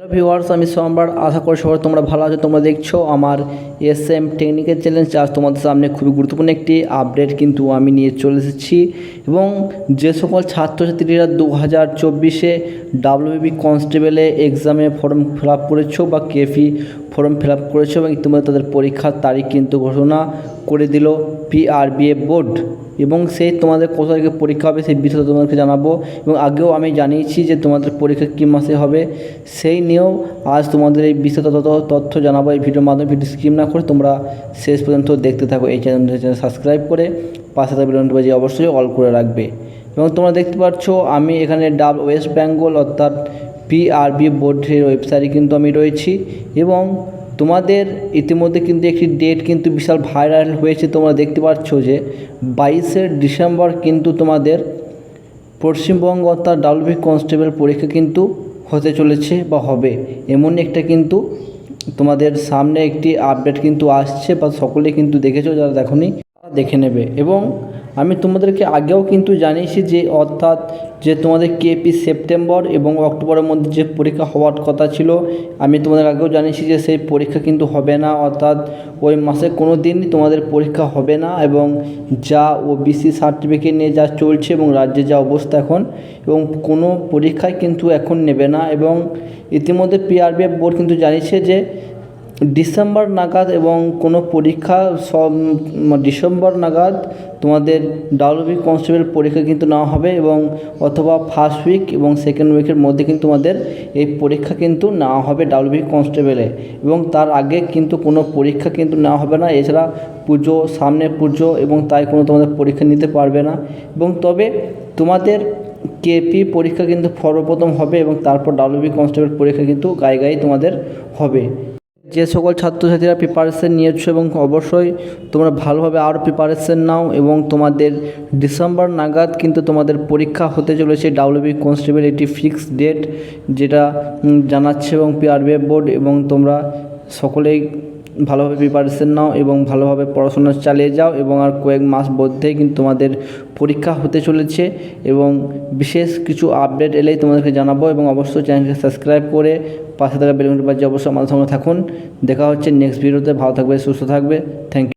Hello viewers আমি সোমবার। আশা করি সবাই তোমরা ভালো আছো, তোমরা দেখছ আমার এস এম টেকনিক্যাল চ্যালেঞ্জ আজ তোমাদের সামনে খুবই গুরুত্বপূর্ণ একটি আপডেট কিন্তু আমি নিয়ে চলে এসেছি। এবং যে সকল ছাত্রছাত্রীরা দু হাজার চব্বিশে ডাব্লিউবি কনস্টেবলে এক্সামে ফর্ম ফিল আপ করেছ বা কেফি ফর্ম ফিল আপ করেছ এবং ইতিমধ্যে তাদের পরীক্ষার তারিখ কিন্তু ঘোষণা করে দিল পিআরবিএ বোর্ড এবং সেই তোমাদের কত তারিখে পরীক্ষা হবে সেই বিষয়ে তোমাদেরকে জানাব এবং আগেও আমি জানিয়েছি যে তোমাদের পরীক্ষা কী মাসে হবে সেই নিয়েও আজ তোমাদের এই বিস্তারিত তথ্য- তথ্য জানাব। এই ভিডিওর মাধ্যমে ভিডিও স্কিপ না করে তোমরা শেষ পর্যন্ত দেখতে থাকো। এই চ্যানেল চ্যানেল সাবস্ক্রাইব করে পাশে থাকা বেলুনটি বাজিয়ে অবশ্যই অল করে রাখবে। এবং তোমরা দেখতে পাচ্ছ আমি এখানে ডাব ওয়েস্ট বেঙ্গল অর্থাৎ পিআরবি বোর্ডের ওয়েবসাইটে কিন্তু আমি রয়েছি এবং তোমাদের ইতিমধ্যে কিন্তু একটি ডেট কিন্তু বিশাল ভাইরাল হয়েছে, তোমরা দেখতে পাচ্ছ যে বাইশে ডিসেম্বর কিন্তু তোমাদের পশ্চিমবঙ্গ অর্থাৎ ডাব্লিউবি কনস্টেবল পরীক্ষা কিন্তু হতে চলেছে বা হবে। এমন একটা কিন্তু তোমাদের সামনে একটি আপডেট কিন্তু আসছে বা সকলে কিন্তু দেখেছ, যারা দেখোনি দেখে নেবে। এবং আমি তোমাদেরকে আগেও কিন্তু জানিয়েছি যে, অর্থাৎ যে তোমাদের কেপি সেপ্টেম্বর এবং অক্টোবরের মধ্যে যে পরীক্ষা হওয়ার কথা ছিল, আমি তোমাদের আগেও জানিয়েছি যে সেই পরীক্ষা কিন্তু হবে না, অর্থাৎ ওই মাসে কোনো দিনই তোমাদের পরীক্ষা হবে না এবং যা ওবিসি সার্টিফিকেট নিয়ে যা চলছে এবং রাজ্যে যা অবস্থা এখন, এবং কোনো পরীক্ষায় কিন্তু এখন নেবে না, এবং ইতিমধ্যে পিআরবিএফ বোর্ড কিন্তু জানিয়েছে যে ডিসেম্বর নাগাদ এবং কোনো পরীক্ষা সব ডিসেম্বর নাগাদ তোমাদের ডাব্লিউবি কনস্টেবল পরীক্ষা কিন্তু নেওয়া হবে এবং অথবা ফার্স্ট উইক এবং সেকেন্ড উইকের মধ্যে কিন্তু তোমাদের এই পরীক্ষা কিন্তু নেওয়া হবে ডাব্লিউবি কনস্টেবলে এবং তার আগে কিন্তু কোনো পরীক্ষা কিন্তু নেওয়া হবে না। এছাড়া পুজো, সামনে পুজো এবং তাই কোনো তোমাদের পরীক্ষা নিতে পারবে না। এবং তবে তোমাদের কেপি পরীক্ষা কিন্তু সর্বপ্রথম হবে এবং তারপর ডাব্লিউবি কনস্টেবল পরীক্ষা কিন্তু গায়ে গায়ে তোমাদের হবে। যে সকল ছাত্রছাত্রীরা প্রিপারেশন নিয়েছো এবং অবশ্যই তোমরা ভালোভাবে আরও প্রিপারেশন নাও এবং তোমাদের ডিসেম্বর নাগাদ কিন্তু তোমাদের পরীক্ষা হতে চলেছে ডাব্লিউবি কনস্টেবল একটি ফিক্সড ডেট যেটা জানাচ্ছে এবং পিআরবিএফ বোর্ড এবং তোমরা সকলেই ভালোভাবে প্রিপারেশন নাও এবং ভালোভাবে পড়াশোনা চালিয়ে যাও এবং আর কয়েক মাস মধ্যেই কিন্তু তোমাদের পরীক্ষা হতে চলেছে এবং বিশেষ কিছু আপডেট এলেই তোমাদেরকে জানাব এবং অবশ্যই চ্যানেলকে সাবস্ক্রাইব করে পাশে থাকা বেলুন বাজিয়ে অবশ্যই আমাদের সঙ্গে থাকুন। দেখা হচ্ছে নেক্সট ভিডিওতে ভালো থাকবে, সুস্থ থাকবে। Thank you